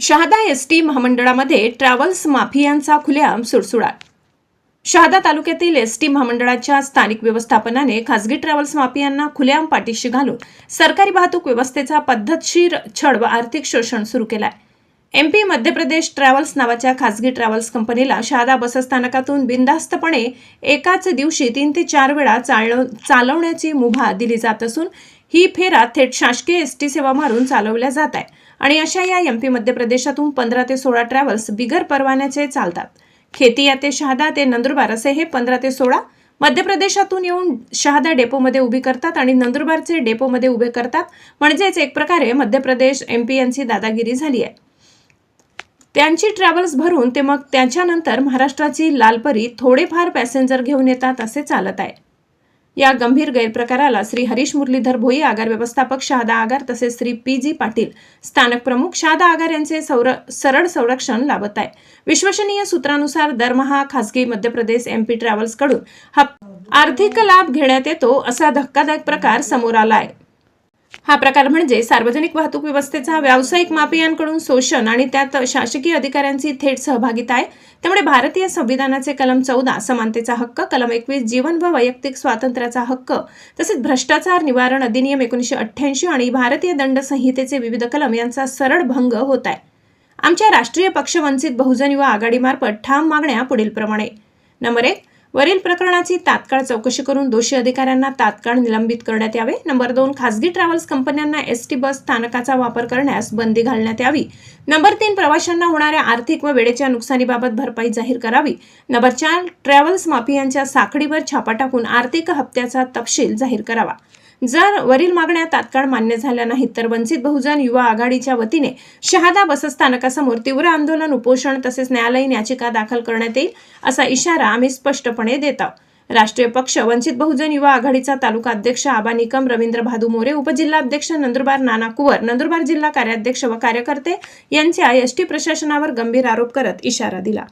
Shahada S T महामंडळामध्ये travels माफियांचा खुलेआम सुळसुळाट शहादा तालुक्यातील एस टी महामंडळाच्या स्थानिक व्यवस्थापनाने खासगी ट्रॅव्हल्स माफियांना खुलेआम पाठीशी घालून सरकारी वाहतूक व्यवस्थेचा पद्धतशीर छळ व आर्थिक शोषण सुरू केलाय. एमपी मध्य प्रदेश ट्रॅव्हल्स नावाच्या खासगी ट्रॅव्हल्स कंपनीला शहादा बसस्थानकातून बिनधास्तपणे एकाच दिवशी तीन ते चार वेळा चालव चालवण्याची मुभा दिली जात असून ही फेरा थेट शासकीय एस टी सेवा मारून चालवल्या जात आहे. आणि अशा या एम पी मध्य प्रदेशातून पंधरा ते सोळा ट्रॅव्हल्स बिगर परवान्याचे चालतात. खेतिया ते शहादा ते नंदुरबार असे हे पंधरा ते सोळा मध्य प्रदेशातून येऊन शहादा डेपोमध्ये उभी करतात आणि नंदुरबारचे डेपोमध्ये उभे करतात. म्हणजेच एक प्रकारे मध्य प्रदेश एम पी यांची दादागिरी झाली आहे. त्यांची ट्रॅव्हल्स भरून ते मग त्याच्यानंतर महाराष्ट्राची लालपरी थोडेफार पॅसेंजर घेऊन येतात असे चालत आहे. या गंभीर गैरप्रकाराला श्री हरीश मुरलीधर भोई आगार व्यवस्थापक शहादा आगार तसेच श्री पी जी पाटील स्थानक प्रमुख शहादा आगार यांचे सौर सरळ संरक्षण लाभत आहे विश्वसनीय सूत्रानुसार दरमहा खासगी मध्य प्रदेश एमपी ट्रॅव्हल्सकडून हा आर्थिक लाभ घेण्यात येतो असा धक्कादायक प्रकार समोर आला आहे. हा प्रकार म्हणजे सार्वजनिक वाहतूक व्यवस्थेचा व्यावसायिक मापियांकडून शोषण आणि त्यात शासकीय अधिकाऱ्यांची थेट सहभागिता आहे. त्यामुळे भारतीय संविधानाचे कलम चौदा समानतेचा हक्क कलम एकवीस जीवन व वैयक्तिक स्वातंत्र्याचा हक्क तसेच भ्रष्टाचार निवारण अधिनियम एकोणीसशे अठ्ठ्याऐंशी आणि भारतीय दंड संहितेचे विविध कलम यांचा सरळ भंग होत आहे. आमच्या राष्ट्रीय पक्ष वंचित बहुजन युवा आघाडीमार्फत ठाम मागण्या पुढीलप्रमाणे. नंबर एक वरील प्रकरणाची तात्काळ चौकशी करून दोषी अधिकाऱ्यांना तात्काळ निलंबित करण्यात यावे. नंबर दोन खासगी ट्रॅव्हल्स कंपन्यांना एस टी बस स्थानकाचा वापर करण्यास बंदी घालण्यात यावी. नंबर तीन प्रवाशांना होणाऱ्या आर्थिक व वेळेच्या नुकसानीबाबत भरपाई जाहीर करावी. नंबर चार ट्रॅव्हल्स माफियांच्या साखळीवर छापा टाकून आर्थिक हप्त्याचा तपशील जाहीर करावा. जर वरील मागण्या तात्काळ मान्य झाल्या नाहीत तर वंचित बहुजन युवा आघाडीच्या वतीने शहादा बसस्थानकासमोर तीव्र आंदोलन उपोषण तसेच न्यायालयीन याचिका दाखल करण्यात येईल असा इशारा आम्ही स्पष्टपणे देत. आहोत राष्ट्रीय पक्ष वंचित बहुजन युवा आघाडीचा तालुका अध्यक्ष आबा निकम रवींद्र भादू मोरे उपजिल्हाध्यक्ष नंदुरबार नाना कुवर नंदुरबार जिल्हा कार्याध्यक्ष व कार्यकर्ते यांच्या एसटी प्रशासनावर गंभीर आरोप करत इशारा दिला.